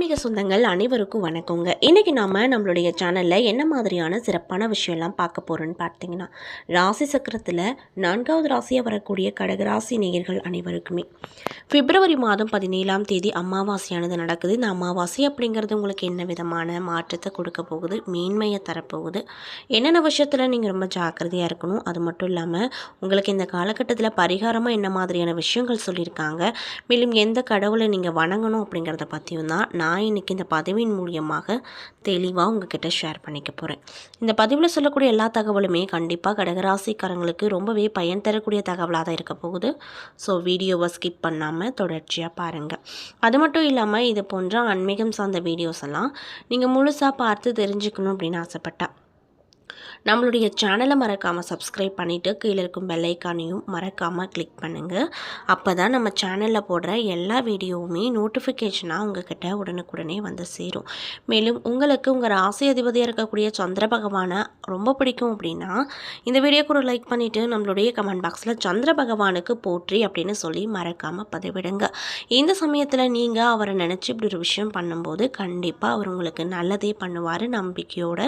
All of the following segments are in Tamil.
ஆன்மீக சொந்தங்கள் அனைவருக்கும் வணக்கங்க. இன்றைக்கி நாம் நம்மளுடைய சேனலில் என்ன மாதிரியான சிறப்பான விஷயம்லாம் பார்க்க போகிறோன்னு பார்த்தீங்கன்னா ராசி சக்கரத்தில் நான்காவது ராசியாக வரக்கூடிய கடகராசி நேயர்கள் அனைவருக்குமே பிப்ரவரி மாதம் பதினேழாம் தேதி அமாவாசையானது நடக்குது. இந்த அமாவாசை அப்படிங்கிறது உங்களுக்கு என்ன விதமான மாற்றத்தை கொடுக்க போகுது? மேன்மையை தரப்போகுது. என்னென்ன விஷயத்தில் நீங்கள் ரொம்ப ஜாக்கிரதையாக இருக்கணும்? அது மட்டும் இல்லாமல் உங்களுக்கு இந்த காலகட்டத்தில் பரிகாரமாக என்ன மாதிரியான விஷயங்கள் சொல்லியிருக்காங்க? மேலும் எந்த கடவுளை நீங்கள் வணங்கணும் அப்படிங்கிறத பற்றியும் தான் நான் நான் இன்னைக்கு இந்த பதிவின் மூலியமாக தெளிவாக உங்ககிட்ட ஷேர் பண்ணிக்க போகிறேன் இந்த பதிவில் சொல்லக்கூடிய எல்லா தகவலுமே கண்டிப்பாக கடகராசிக்காரங்களுக்கு ரொம்பவே பயன் தரக்கூடிய தகவலாக தான் இருக்க போகுது. ஸோ வீடியோவை ஸ்கிப் பண்ணாமல் தொடர்ச்சியாக பாருங்கள் அது மட்டும் இல்லாமல் இது போன்ற ஆன்மீகம் சார்ந்த வீடியோஸ் எல்லாம் நீங்கள் முழுசாக பார்த்து தெரிஞ்சுக்கணும் அப்படின்னு ஆசைப்பட்டா நம்மளுடைய சேனலை மறக்காமல் சப்ஸ்கிரைப் பண்ணிவிட்டு கீழே இருக்கும் பெல்லைக்கானையும் மறக்காமல் கிளிக் பண்ணுங்கள் அப்போ தான் நம்ம சேனலில் போடுற எல்லா வீடியோவுமே நோட்டிஃபிகேஷனாக உங்ககிட்ட உடனுக்குடனே வந்து சேரும். மேலும் உங்களுக்கு உங்கள் ராசி அதிபதியாக இருக்கக்கூடிய சந்திர பகவானை ரொம்ப பிடிக்கும் அப்படின்னா இந்த வீடியோக்கு ஒரு லைக் பண்ணிவிட்டு நம்மளுடைய கமெண்ட் பாக்ஸில் சந்திர பகவானுக்கு போற்றி அப்படின்னு சொல்லி மறக்காமல் பதிவிடுங்க. இந்த சமயத்தில் நீங்கள் அவரை நினச்சி இப்படி ஒரு விஷயம் பண்ணும்போது கண்டிப்பாக அவர் உங்களுக்கு நல்லதே பண்ணுவார். நம்பிக்கையோடு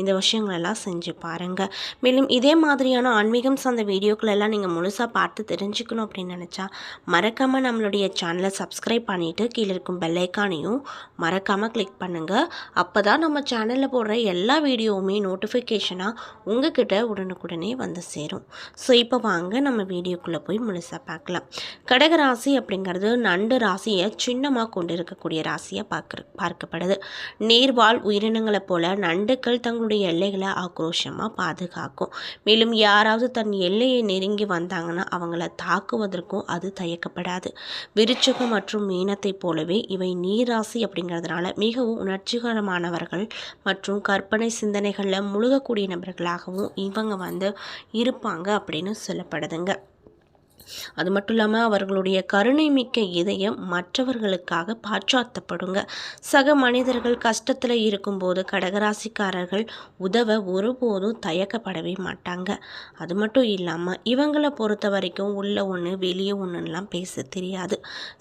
இந்த விஷயங்களெல்லாம் செஞ்சு பாருங்கள் மேலும் இதே மாதிரியான ஆன்மீகம் சார்ந்த வீடியோக்கள் எல்லாம் நீங்கள் முழுசாக பார்த்து தெரிஞ்சுக்கணும் அப்படின்னு நினச்சா மறக்காமல் நம்மளுடைய சேனலை சப்ஸ்கிரைப் பண்ணிவிட்டு கீழே இருக்கும் பெல்லைக்கானையும் மறக்காமல் கிளிக் பண்ணுங்கள் அப்போ தான் நம்ம சேனலில் போடுற எல்லா வீடியோவுமே நோட்டிஃபிகேஷனாக உங்ககிட்ட உடனுக்குடனே வந்து சேரும். ஸோ இப்போ வாங்க நம்ம வீடியோக்குள்ளே போய் முழுசாக பார்க்கலாம். கடக ராசி அப்படிங்கிறது நண்டு ராசியை சின்னமாக கொண்டு இருக்கக்கூடிய ராசியாக பார்க்க பார்க்கப்படுது. நீர்வாழ் உயிரினங்களைப் போல நண்டுக்கள் தங்களுடைய எல்லைகளை ஆக்ரோஷமாக பாதுகாக்கும். மேலும் யாராவது தன் எல்லையை நெருங்கி வந்தாங்கன்னா அவங்கள தாக்குவதற்கும் அது தயக்கப்படாது. விருச்சகம் மற்றும் மீனத்தைப் போலவே இவை நீராசி அப்படிங்கிறதுனால மிகவும் உணர்ச்சிகரமானவர்கள் மற்றும் கற்பனை சிந்தனைகளில் முழுகக்கூடிய நபர்களாகவும் இவங்க வந்து இருப்பாங்க அப்படின்னு சொல்லப்படுதுங்க. அது மட்டும் இல்லாமல் அவர்களுடைய கருணை மிக்க இதயம் மற்றவர்களுக்காக பாச்சாத்தப்படுங்க. சக மனிதர்கள் கஷ்டத்தில் இருக்கும்போது கடகராசிக்காரர்கள் உதவ ஒருபோதும் தயக்கப்படவே மாட்டாங்க. அது மட்டும் இல்லாமல் இவங்களை பொறுத்த வரைக்கும் உள்ள ஒன்று வெளியே ஒன்றுலாம் பேச தெரியாது.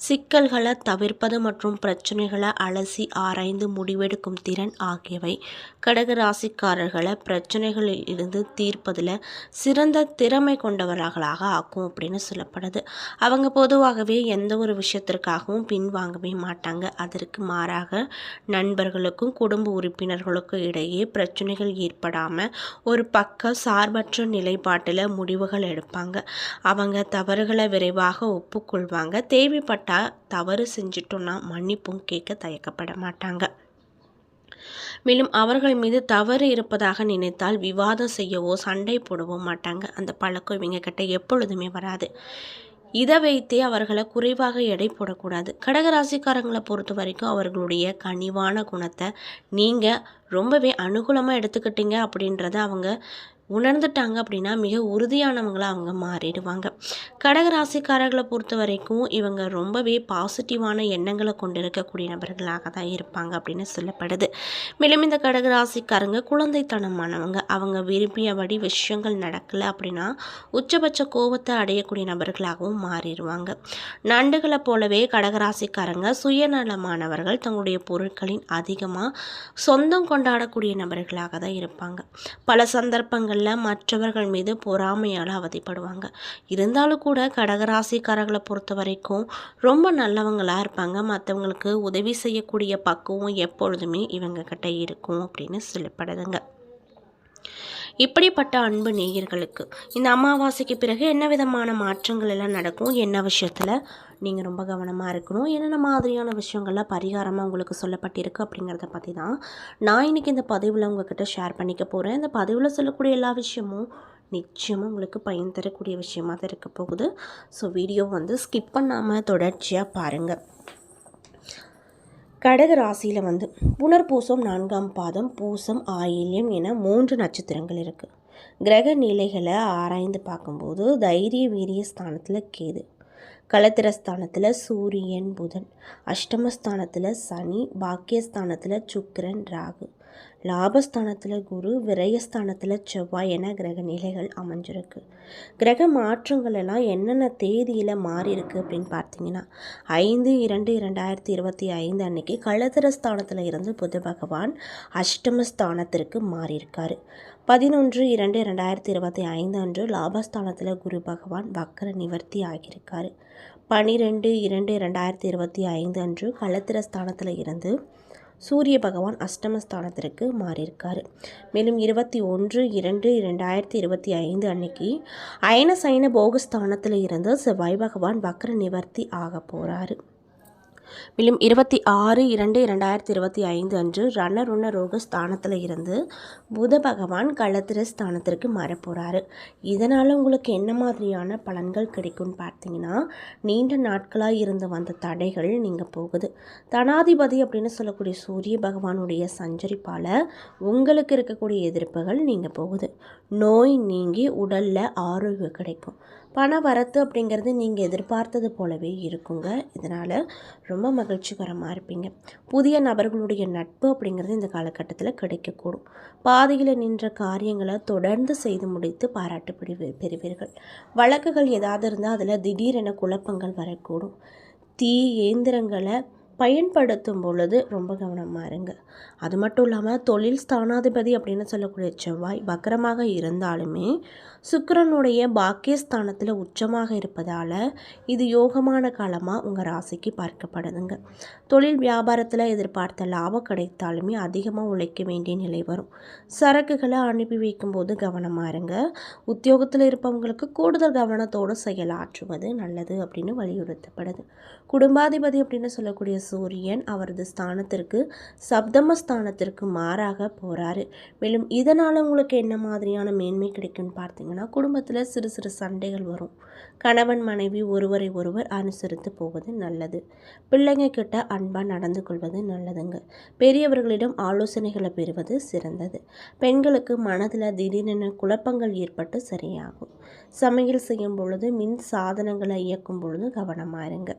சிக்கல்களை தவிர்ப்பது மற்றும் பிரச்சனைகளை அலசி ஆராய்ந்து முடிவெடுக்கும் திறன் ஆகியவை கடகராசிக்காரர்களை பிரச்சனைகளில் இருந்து தீர்ப்பதில் சிறந்த திறமை கொண்டவர்களாக ஆக்கும் அப்படின்னு சொல்லப்படுது. அவங்க பொதுவாகவே எந்த ஒரு விஷயத்திற்காகவும் பின்வாங்கவே மாட்டாங்க. அதற்கு மாறாக நண்பர்களுக்கும் குடும்ப உறுப்பினர்களுக்கும் இடையே பிரச்சனைகள் ஏற்படாமல் ஒரு பக்க சார்பற்ற நிலைப்பாட்டில் முடிவுகள் எடுப்பாங்க. அவங்க தவறுகளை விரைவாக ஒப்புக்கொள்வாங்க. தேவைப்பட்டால் தவறு செஞ்சிட்டோன்னா மன்னிப்பும் கேட்க தயக்கப்பட மாட்டாங்க. மேலும் அவர்கள் மீது தவறு இருப்பதாக நினைத்தால் விவாதம் செய்யவோ சண்டை போடவோ மாட்டாங்க. அந்த பழக்கம் இவங்க கிட்ட எப்பொழுதுமே வராது. இதை வைத்தே அவர்களை குறைவாக எடை போடக்கூடாது. கடகராசிக்காரங்களை பொறுத்த வரைக்கும் அவர்களுடைய கனிவான குணத்தை நீங்கள் ரொம்பவே அனுகூலமாக எடுத்துக்கிட்டீங்க அப்படின்றத அவங்க உணர்ந்துட்டாங்க அப்படின்னா மிக உறுதியானவங்களாக அவங்க மாறிடுவாங்க. கடகராசிக்காரர்களை பொறுத்த வரைக்கும் இவங்க ரொம்பவே பாசிட்டிவான எண்ணங்களை கொண்டு இருக்கக்கூடிய நபர்களாக தான் இருப்பாங்க அப்படின்னு சொல்லப்படுது. மேலும் இந்த கடகராசிக்காரங்க குழந்தைத்தனமானவங்க. அவங்க விரும்பியபடி விஷயங்கள் நடக்கலை அப்படின்னா உச்சபட்ச கோபத்தை அடையக்கூடிய நபர்களாகவும் மாறிடுவாங்க. நண்டுகளை போலவே கடகராசிக்காரங்க சுயநலமானவர்கள். தங்களுடைய பொருட்களின் அதிகமாக சொந்தம் கொண்டாடக்கூடிய நபர்களாக தான் இருப்பாங்க. பல சந்தர்ப்பங்கள் சமயங்களில் மற்றவர்கள் மீது பொறாமையால் அவதிப்படுவாங்க. இருந்தாலும் கூட கடகராசிக்காரர்களை பொறுத்த வரைக்கும் ரொம்ப நல்லவங்களாக இருப்பாங்க. மற்றவங்களுக்கு உதவி செய்யக்கூடிய பக்குவம் எப்பொழுதுமே இவங்க கிட்ட இருக்கும் அப்படின்னு சொல்லப்படுதுங்க. இப்படிப்பட்ட அன்பு நேயர்களுக்கு இந்த அமாவாசைக்கு பிறகு என்ன விதமான மாற்றங்கள் எல்லாம் நடக்கும் என்ன விஷயத்தில் நீங்கள் ரொம்ப கவனமாக இருக்கணும் என்னென்ன மாதிரியான விஷயங்கள்லாம் பரிகாரமாக உங்களுக்கு சொல்லப்பட்டிருக்கு அப்படிங்கிறத பற்றி தான் நான் இன்றைக்கி இந்த பதிவில் உங்ககிட்ட ஷேர் பண்ணிக்க போகிறேன் இந்த பதிவில் சொல்லக்கூடிய எல்லா விஷயமும் நிச்சயமாக உங்களுக்கு பயன் தரக்கூடிய விஷயமாக தான் இருக்க போகுது. ஸோ வீடியோ வந்து ஸ்கிப் பண்ணாமல் தொடர்ச்சியாக பாருங்கள் கடக ராசியில் வந்து புனர்பூசம் நான்காம் பாதம் பூசம் ஆயில்யம் என மூன்று நட்சத்திரங்கள் இருக்குது கிரக நிலைகளை ஆராய்ந்து பார்க்கும்போது தைரிய வீரிய ஸ்தானத்தில் கேது களத்திரஸ்தானத்தில் சூரியன் புதன் அஷ்டமஸ்தானத்தில் சனி பாக்கியஸ்தானத்தில் சுக்கரன் ராகு. லாபஸ்தானத்தில் குரு விரயஸ்தானத்தில் செவ்வாய் என கிரக நிலைகள் அமைஞ்சிருக்கு. கிரக மாற்றங்கள் எல்லாம் என்னென்ன தேதியில் மாறி இருக்கு அப்படின்னு பார்த்தீங்கன்னா ஐந்து இரண்டு இரண்டாயிரத்தி இருபத்தி ஐந்து அன்னைக்கு களத்திரஸ்தானத்தில் இருந்து புத பகவான் அஷ்டமஸ்தானத்திற்கு மாறியிருக்காரு. பதினொன்று இரண்டு ரெண்டாயிரத்தி இருபத்தி ஐந்து அன்று லாபஸ்தானத்தில் குரு பகவான் வக்கர நிவர்த்தி ஆகியிருக்காரு. பனிரெண்டு இரண்டு ரெண்டாயிரத்தி இருபத்தி ஐந்து அன்று களத்திரஸ்தானத்தில் இருந்து சூரிய பகவான் அஷ்டமஸ்தானத்திற்கு மாறியிருக்கார். மேலும் இருபத்தி ஒன்று இரண்டு இரண்டாயிரத்தி இருபத்தி ஐந்து அன்னைக்கு அயன சைன போகஸ்தானத்தில் இருந்து செவ்வாய் பகவான் வக்ர நிவர்த்தி ஆக போகிறாரு மேலும் இருபத்தி ஆறு இரண்டு இரண்டாயிரத்தி இருபத்தி ஐந்து அன்று ரணருண ரோக ஸ்தானத்தில் இருந்து புத பகவான் களத்திர ஸ்தானத்திற்கு மாறப்போகிறாரு இதனால் உங்களுக்கு என்ன மாதிரியான பலன்கள் கிடைக்கும்னு பார்த்தீங்கன்னா நீண்ட நாட்களாக இருந்து வந்த தடைகள் நீங்கள் போகுது. தனாதிபதி அப்படின்னு சொல்லக்கூடிய சூரிய பகவானுடைய சஞ்சரிப்பால் உங்களுக்கு இருக்கக்கூடிய எதிர்ப்புகள் நீங்கள் போகுது. நோய் நீங்கி உடலில் ஆரோக்கியம் கிடைக்கும். பண வரத்து அப்படிங்கிறது நீங்கள் எதிர்பார்த்தது போலவே இருக்குங்க. இதனால் ரொம்ப மகிழ்ச்சிகரமாக இருப்பீங்க. புதிய நபர்களுடைய நட்பு அப்படிங்கிறது இந்த காலகட்டத்தில் கிடைக்கக்கூடும். பாதையில் நின்ற காரியங்களை தொடர்ந்து செய்து முடித்து பாராட்டு பெறுவீர்கள். வழக்குகள் ஏதாவது இருந்தால் அதில் திடீரென குழப்பங்கள் வரக்கூடும். தீ இயந்திரங்களை பயன்படுத்தும் பொழுது ரொம்ப கவனமாக இருங்க. அது மட்டும் இல்லாமல் தொழில் ஸ்தானாதிபதி அப்படின்னு சொல்லக்கூடிய செவ்வாய் வக்கரமாக இருந்தாலுமே சுக்கரனுடைய பாக்கியஸ்தானத்தில் உச்சமாக இருப்பதால் இது யோகமான காலமாக உங்கள் ராசிக்கு பார்க்கப்படுதுங்க. தொழில் வியாபாரத்தில் எதிர்பார்த்த லாபம் கிடைத்தாலுமே அதிகமாக உழைக்க வேண்டிய நிலை வரும். சரக்குகளை அனுப்பி வைக்கும்போது கவனமாக இருங்க. உத்தியோகத்தில் இருப்பவங்களுக்கு கூடுதல் கவனத்தோடு செயலாற்றுவது நல்லது அப்படின்னு வலியுறுத்தப்படுது. குடும்பாதிபதி அப்படின்னு சொல்லக்கூடிய சூரியன் அவரது ஸ்தானத்திற்கு சப்தம ஸ்தானத்திற்கு மாறாக போகிறாரு மேலும் இதனால் உங்களுக்கு என்ன மாதிரியான மேன்மை கிடைக்கும்னு பார்த்தீங்கன்னா குடும்பத்தில் சிறு சிறு சண்டைகள் வரும். கணவன் மனைவி ஒருவரை ஒருவர் அனுசரித்து போவது நல்லது. பிள்ளைங்க கிட்ட அன்பாக நடந்து கொள்வது நல்லதுங்க. பெரியவர்களிடம் ஆலோசனைகளை பெறுவது சிறந்தது. பெண்களுக்கு மனதில் திடீரென குழப்பங்கள் ஏற்பட்டு சரியாகும். சமையல் செய்யும் பொழுது மின் சாதனங்களை இயக்கும் பொழுது கவனமாக இருங்க.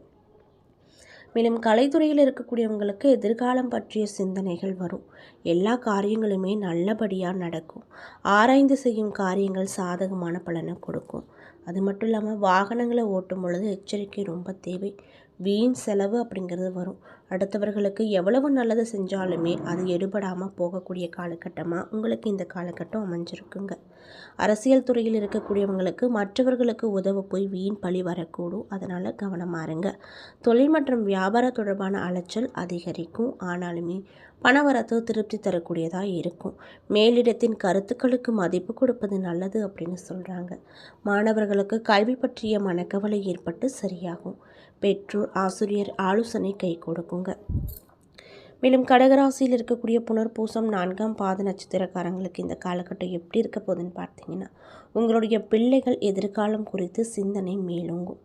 மேலும் கலைத்துறையில் இருக்கக்கூடியவங்களுக்கு எதிர்காலம் பற்றிய சிந்தனைகள் வரும். எல்லா காரியங்களுமே நல்லபடியாக நடக்கும். ஆராய்ந்து செய்யும் காரியங்கள் சாதகமான பலனை கொடுக்கும். அது மட்டும் இல்லாமல் வாகனங்களை ஓட்டும் பொழுது எச்சரிக்கை ரொம்ப தேவை. வீண் செலவு அப்படிங்கிறது வரும். அடுத்தவர்களுக்கு எவ்வளவு நல்லது செஞ்சாலுமே அது எடுபடாமல் போகக்கூடிய காலகட்டமாக உங்களுக்கு இந்த காலகட்டம் அமைஞ்சிருக்குங்க. அரசியல் துறையில் இருக்கக்கூடியவங்களுக்கு மற்றவர்களுக்கு உதவ போய் வீண் பழி வரக்கூடும். அதனால் கவனமாக இருங்க. தொழில் மற்றும் வியாபார தொடர்பான அலைச்சல் அதிகரிக்கும். ஆனாலுமே பணவரத்து திருப்தி தரக்கூடியதாக இருக்கும். மேலிடத்தின் கருத்துக்களுக்கு மதிப்பு கொடுப்பது நல்லது அப்படின்னு சொல்கிறாங்க மாணவர்களுக்கு கல்வி பற்றிய மனக்கவலை ஏற்பட்டு சரியாகும். பெற்றோர் ஆசிரியர் ஆலோசனை கை கொடுக்குங்க. மேலும் கடகராசியில் இருக்கக்கூடிய புனர்பூசம் நான்காம் பாத நட்சத்திரக்காரங்களுக்கு இந்த காலகட்டம் எப்படி இருக்க போகுதுன்னு பார்த்தீங்கன்னா உங்களுடைய பிள்ளைகள் எதிர்காலம் குறித்து சிந்தனை மேலோங்கும்.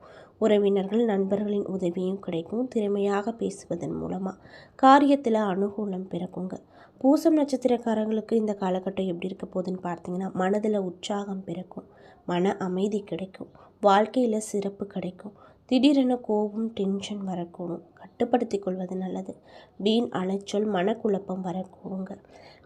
உறவினர்கள் நண்பர்களின் உதவியும் கிடைக்கும். திறமையாக பேசுவதன் மூலமாக காரியத்தில் அனுகூலம் பிறக்குங்க. பூசம் நட்சத்திரக்காரங்களுக்கு இந்த காலகட்டம் எப்படி இருக்க போகுதுன்னு பார்த்தீங்கன்னா மனதில் உற்சாகம் பிறக்கும். மன அமைதி கிடைக்கும். வாழ்க்கையில் சிறப்பு கிடைக்கும். திடீரென கோபம் டென்ஷன் வரக்கூடும். கட்டுப்படுத்தி கொள்வது நல்லது. வீண் அலைச்சல் மனக்குழப்பம் வரக்கூடுங்க.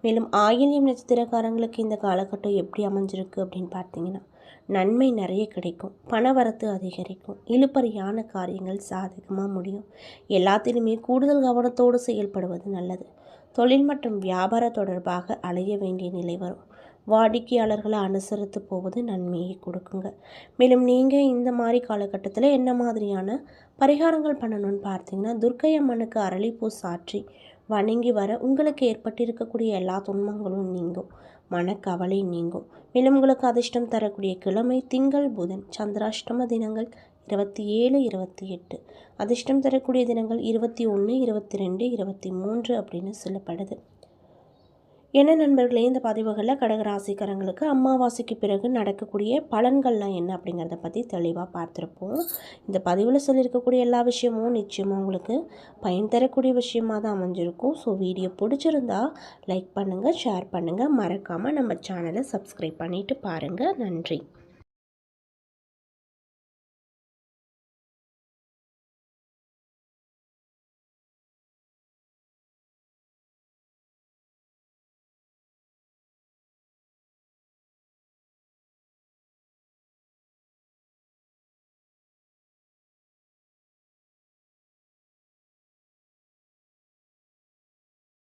மேலும் ஆயில்யம் நட்சத்திரக்காரங்களுக்கு இந்த காலகட்டம் எப்படி அமைஞ்சிருக்கு அப்படின்னு பார்த்தீங்கன்னா நன்மை நிறைய கிடைக்கும். பணவரத்து அதிகரிக்கும். இழுப்பறியான காரியங்கள் சாதகமாக முடியும். எல்லாத்திலுமே கூடுதல் கவனத்தோடு செயல்படுவது நல்லது. தொழில் மற்றும் வியாபார தொடர்பாக அலைய வேண்டிய நிலை வரும். வாடிக்கையாளர்களை அனுசரித்து போவது நன்மையை கொடுக்குங்க. மேலும் நீங்கள் இந்த மாதிரி காலகட்டத்தில் என்ன மாதிரியான பரிகாரங்கள் பண்ணணும்னு பார்த்தீங்கன்னா துர்க்கை அம்மனுக்கு அரளிப்பூ சாற்றி வணங்கி வர உங்களுக்கு ஏற்பட்டிருக்கக்கூடிய எல்லா துன்பங்களும் நீங்கும். மனக்கவலை நீங்கும். மேலும் உங்களுக்கு அதிர்ஷ்டம் தரக்கூடிய கிழமை திங்கள் புதன் சந்திராஷ்டம தினங்கள் இருபத்தி ஏழு இருபத்தி எட்டு அதிர்ஷ்டம் தரக்கூடிய தினங்கள் இருபத்தி ஒன்று இருபத்தி ரெண்டு இருபத்தி மூன்று அப்படின்னு சொல்லப்படுது. என்ன நண்பர்களே இந்த பதிவுகளில் கடகராசிக்காரங்களுக்கு அமாவாசைக்கு பிறகு நடக்கக்கூடிய பலன்கள்லாம் என்ன அப்படிங்கிறத பற்றி தெளிவாக பார்த்துருப்போம். இந்த பதிவில் சொல்லியிருக்கக்கூடிய எல்லா விஷயமும் நிச்சயமாக உங்களுக்கு பயன் தரக்கூடிய விஷயமாக தான் அமைஞ்சிருக்கும். ஸோ வீடியோ பிடிச்சிருந்தா லைக் பண்ணுங்கள் ஷேர் பண்ணுங்கள் மறக்காமல் நம்ம சேனலை சப்ஸ்கிரைப் பண்ணிவிட்டு பாருங்கள் நன்றி.